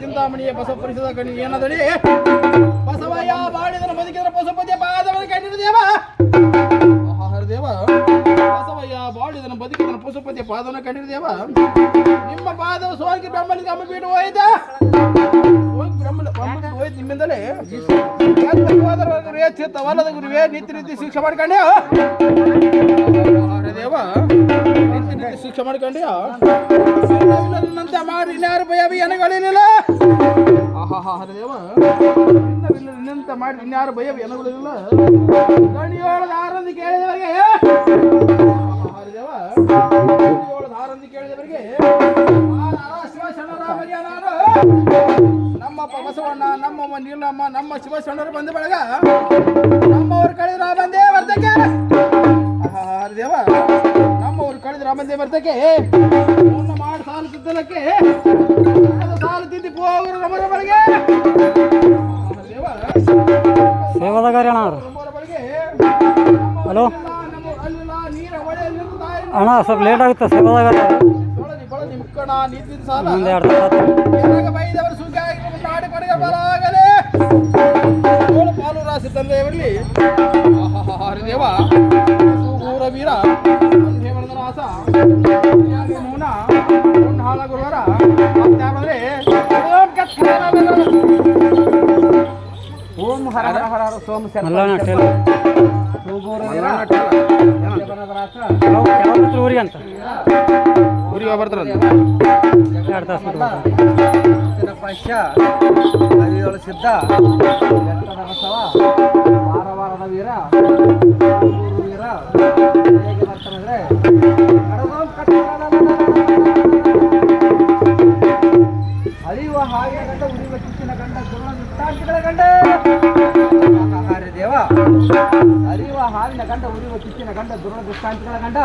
ಚಿಂತಾಮಣಿಯ ಪರಿಸದ ಕಣಿ ಏನದಡಿ ಬಸವಯ್ಯ ಬಾಡಿದನ ಬದುಕಿದ್ರ ಪಶುಪತಿಯ ಪಾದವನ್ನು ಕಂಡಿರು ದೇವ ದೇವ ಬಸವಯ್ಯ ಬಾಡಿದನ ಬದುಕಿದನ ಪಶುಪತಿಯ ಪಾದವನ್ನು ಕಂಡಿರು ದೇವ ನಿಮ್ಮ ಪಾದವ ಸೋಂಕಿ ಬ್ರಹ್ಮನಿಗೆ ಅಮ್ಮ ಬಿಟ್ಟು ಹೋಯ್ತಾ ಬ್ರಹ್ಮನಿಗೆ ಹೋಯ್ತು ನಿಮ್ಮಿಂದಲೇ. ಗುರುವೇ ಚಿತ್ತವಲ್ಲದ ಗುರುವೇ ನಿತ್ಯ ರೀತಿ ಶಿಕ್ಷೆ ಮಾಡ್ಕೊಂಡೆ ದೇವ ನಿತ್ಯ ರೀತಿ ಶಿಕ್ಷೆ ಮಾಡ್ಕೊಂಡೆ ನಿನ್ನಂತೆ ಮಾಡಿ ಇನ್ಯಾರು ಭಯ ಎನಗಳಿಲ್ಲ ಆಹಾ ದೇವ ನಿನ್ನಂತ ಮಾಡಿ ಇನ್ಯಾರು ಭಯವಿ ಎನಗಳಿಲ್ಲ ಗಣಿಯೋಳದ ಆರಂದು ಕೇಳಿದವರಿಗೆ ದೇವ, ಗಣಿಯೋಳದ ಆರಂದಿ ಕೇಳಿದವರಿಗೆ ಶಿವ ಶರಣರಾಮಯ್ಯ ನಾನು ನಮ್ಮಪ್ಪ ಬಸವಣ್ಣ ನಮ್ಮಮ್ಮ ನೀಲಮ್ಮ ನಮ್ಮ ಶಿವಶರಣರು ಬಂದ ಬೆಳಗ ನಮ್ಮವ್ರು ಕಳೆದ್ರ ಬಂದೇ ವರ್ತಕ್ಕೆ ಆಹಾ ದೇವ ನಮ್ಮವ್ರು ಕಳೆದ್ರ ಬಂದೇ ವರ್ತಕ್ಕೆ ನನ್ನ ಮಾಡಿ ಸಾಲು ತಿದ್ದಲಕ್ಕೆ ಸಾಲ ತಿದ್ದಿ ಹೋಗರು ನಮ್ಮರ ಬೆಳಗ್ಗೆ ಸೇವಾದಾಗಾರಿ ಅಣ್ಣ ಹಲೋ ಅಣ್ಣ ಸ್ವಲ್ಪ ಲೇಟ್ ಆಗುತ್ತೆ ಸೇವಾದಾಗಾರಿ ಮುಕ್ಕಣ ನೀತಿನ ಸಾಲ ಬರಾಗಲೇ ಏಳು ಪಾಲು ರಾಶಿ ತಂದೆಯವರಲ್ಲಿ ಹರಿದೇವ ಸೂಗೂರ ವೀರ ಮೌನ ಗುರುವರ ಓಂ ಹರ ಹರ ಹರ ಸೋಮ ಊರಿಗೆ ಅಂತ? ಊರಿಗೆ ಬರ್ತಾರ ಎರಡು ತಾಸು. ಪಶ್ಯ ಹದಿನೇಳು ಸಿದ್ಧ ಬೆಟ್ಟದ ಬಸವ ವಾರವಾರದ ವೀರ ವೀರ ಹೇಗೆ ಬರ್ತಾನಂದ್ರೆ ಅರಿಯುವ ಹಾಗೆ ಗಂಡ ಉರಿಯುವ ಕಿಚ್ಚಿನ ಗಂಡ ದುರ್ಣ ದುಷ್ಟಾಂತಿಗಳ ಗಂಡ ದೇವ ಅರಿಯುವ ಹಾವಿನ ಗಂಡ ಉರಿಯುವ ಕಿಚ್ಚಿನ ಗಂಡ ದುರ್ಣ ದುಷ್ಟಾಂತಿಗಳ ಗಂಡ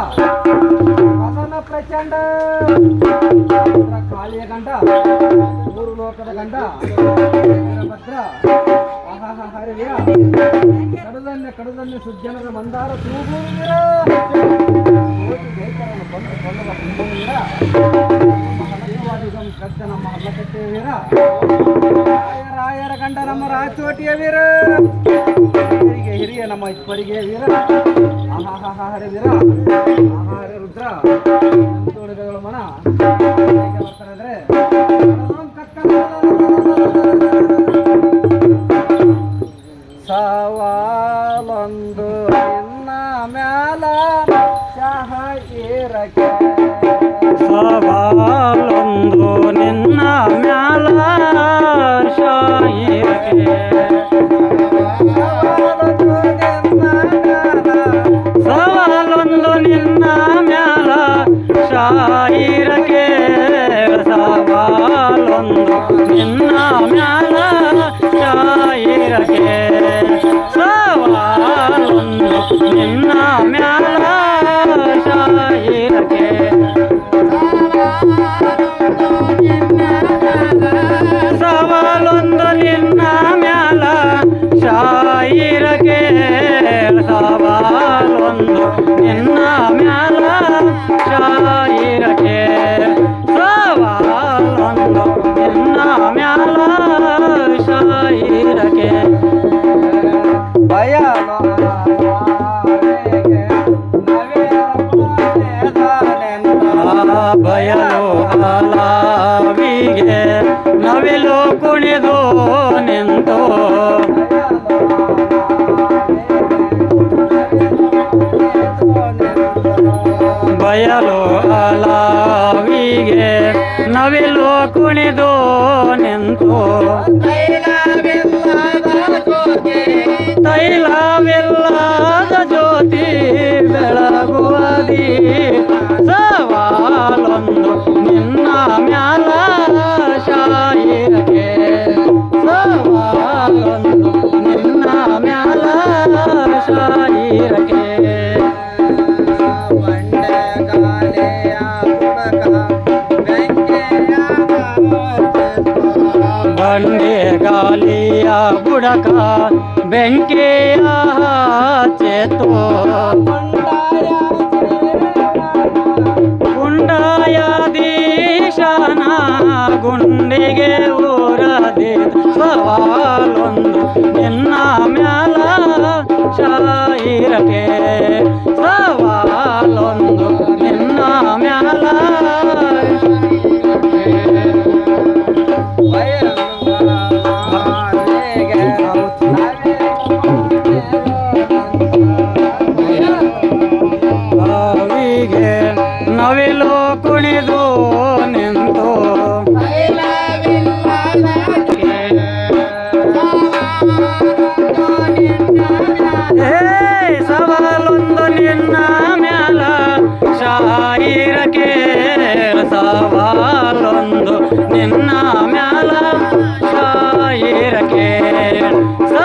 ಕಾಳಿಯ ಗಂಡ, ಮೂರು ಲೋಕದ ಗಂಡ, ವೀರಭದ್ರ. ಆಹಾಹ ಹರಿಯ ಕಡದನ್ಯ ಕಡದನ್ಯ ಸುಜ್ಜನರ ಮಂದಾರ ತೂಗುವೀರ ಹಲವಾದಿಗಂ ಕದ್ದ ನಮ್ಮ ಹಲ್ಲಕಟ್ಟೆ ವೀರ. ರಾಯ, ರಾಯರ ಗಂಡ ನಮ್ಮ ರಾಚೋಟಿಯ ವೀರ. ಹಿರಿಯ ನಮ್ಮ ಇಪ್ಪರಿಗೆ ವೀರ. ಆಹಾಹ ಹರಿ ವೀರ ಆಹಾರ ರುದ್ರ ತೋಳಿಗಳು ಮನ ಶಾಯಿರಕ್ಕೆ ಸವಾಲೊಂದು ನಿನ್ನ ಮ್ಯಾಲ ಶಾಯಿರಕ್ಕೆ. ಬಯಲು ಬಯಲು ಹಾಲಾವಿಗೆ ನವಿಲು ಕುಣಿದು ನಿಂತು. ಬಯಲು ಹಾಲಾವಿಗೆ ನವಿಲು ಕುಣಿದು ನಿಂತು ಹುಡಕ ಬೆಂಕಿಯ ಚೇತು ಕುಂಡಾಯಾದೀಶನ ಗುಂಡಿಗೆ ಊರದಿ ಸವಾಲೊಂದು ಎನ್ನ ಮ್ಯಾಲ ಶಾಯಿರಕೆ ನವಿಲು ಕುಣಿದು ನಿಂತು ಹೇ ಸವಾಲೊಂದು ನಿನ್ನ ಮ್ಯಾಲ ಶಾಯಿರಕೆ ಸವಾಲೊಂದು ನಿನ್ನ ಮ್ಯಾಲ ಶಾಯಿರಕೆ ಸವಾಲೊಂದು